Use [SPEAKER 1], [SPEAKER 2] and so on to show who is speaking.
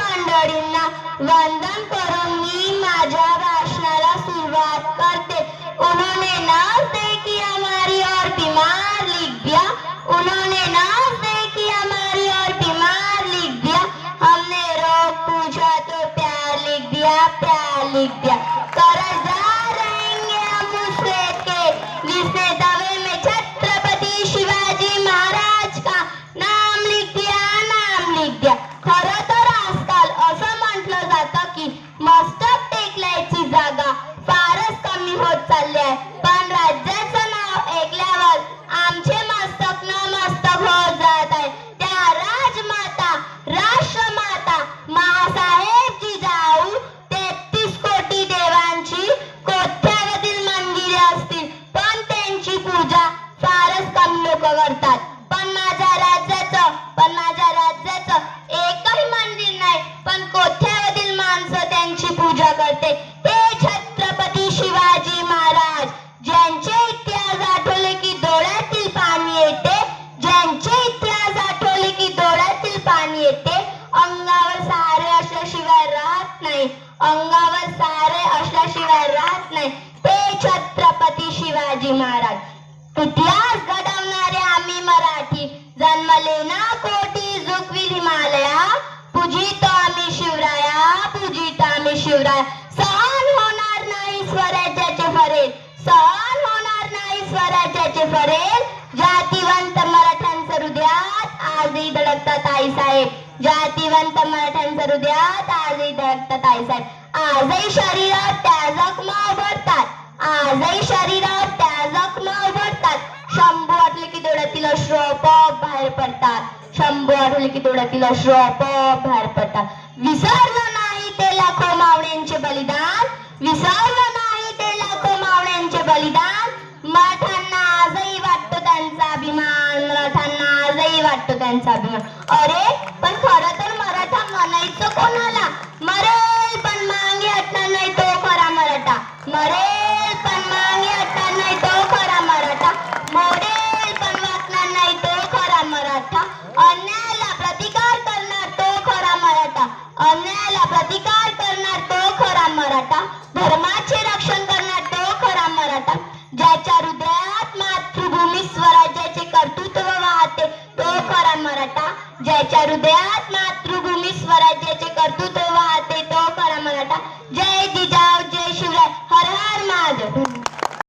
[SPEAKER 1] मंडळींना वंदन करून मी माझ्या भाषणाला सुरुवात करते. उन्होंने नाच देखी हमारी और बीमार लिख दिया उन्होंने नाच देखी हमारी और बीमार लिख दिया हमने रोग पूछा तो प्यार लिख दिया प्यार लिख दिया कमी करतात पण माझ्या राज्याचं पण माझ्या राज्याचं एकही मंदिर नाही. पण कोट्यावधील माणसं त्यांची पूजा करते. ते छत्रपती शिवाजी महाराज ज्यांचे इतिहास आठवले की डोळ्यातील पाणी येते ज्यांचे इतिहास आठवले की डोळ्यातील पाणी येते अंगावर सारे असल्याशिवाय राहत नाही. अंगावर सारे असल्याशिवाय राहत नाही. ते छत्रपती शिवाजी महाराज. इतिहास घडवणारे आम्ही मराठी. जन्मले ना कोटी जुकविल हिमालया पूजितो आम्ही शिवराया पूजित आम्ही शिवराया. सहन होणार नाही स्वराज्याचे फरेल सहन होणार नाही स्वराज्याचे फरेल जातीवंत मराठ्यांचं हृदयात आजही धडकतात आई साहेब. जातीवंत मराठ्यांचं हृदयात आजही धडकतात आई साहेब. आजही शरीरात त्या जखमा उभरतात. आजही शरीरात त्या जखमा पडतात. शंभू आठवले की डोळ्यातील अश्रू आपोआप बाहेर पडतात. विसरलं नाही ते लाखो मावण्यांचे बलिदान. विसरलं नाही ते लाखो मावण्यांचे बलिदान. मराठ्यांना आजही वाटतो त्यांचा अभिमान. मराठ्यांना आजही वाटतो त्यांचा अभिमान. अरे पण खर तर मराठा म्हणायचं कोणाला? मरेल पण मागे हटणार नाही तो खरा मराठा. मरेल अन्यायाला प्रतिकार करणार तो खरा मराठा धर्माचे रक्षण करणार तो खरा मराठा. ज्याच्या हृदयात मातृभूमी स्वराज्याचे कर्तृत्व वाहते तो खरा मराठा. ज्याच्या हृदयात मातृभूमी स्वराज्याचे कर्तृत्व वाहते तो खरा मराठा. जय जिजाऊ जय शिवराय. हर हर महादेव.